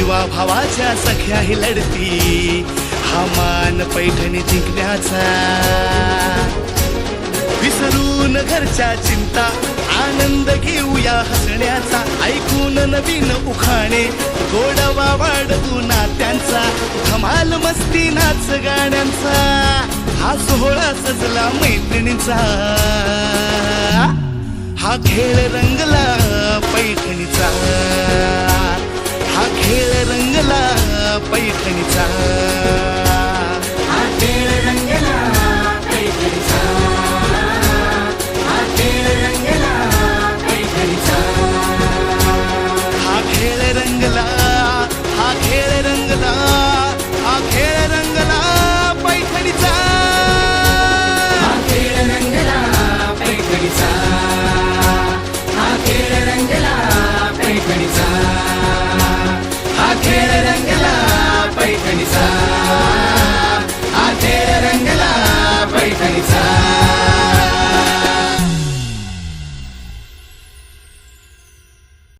जीवा भावाच्या सख्याही लढती हा मान पैठणी जिंकण्याचा. विसरून घरच्या चिंता आनंद घेऊया हसण्याचा. ऐकून नवीन उखाणे गोडवा वाढवू नात्यांचा. धमाल मस्ती नाच गाण्यांचा. हा सोहळा सजला मैत्रिणीचा. हा खेळ रंगला पैठणी. Quiere el angelar.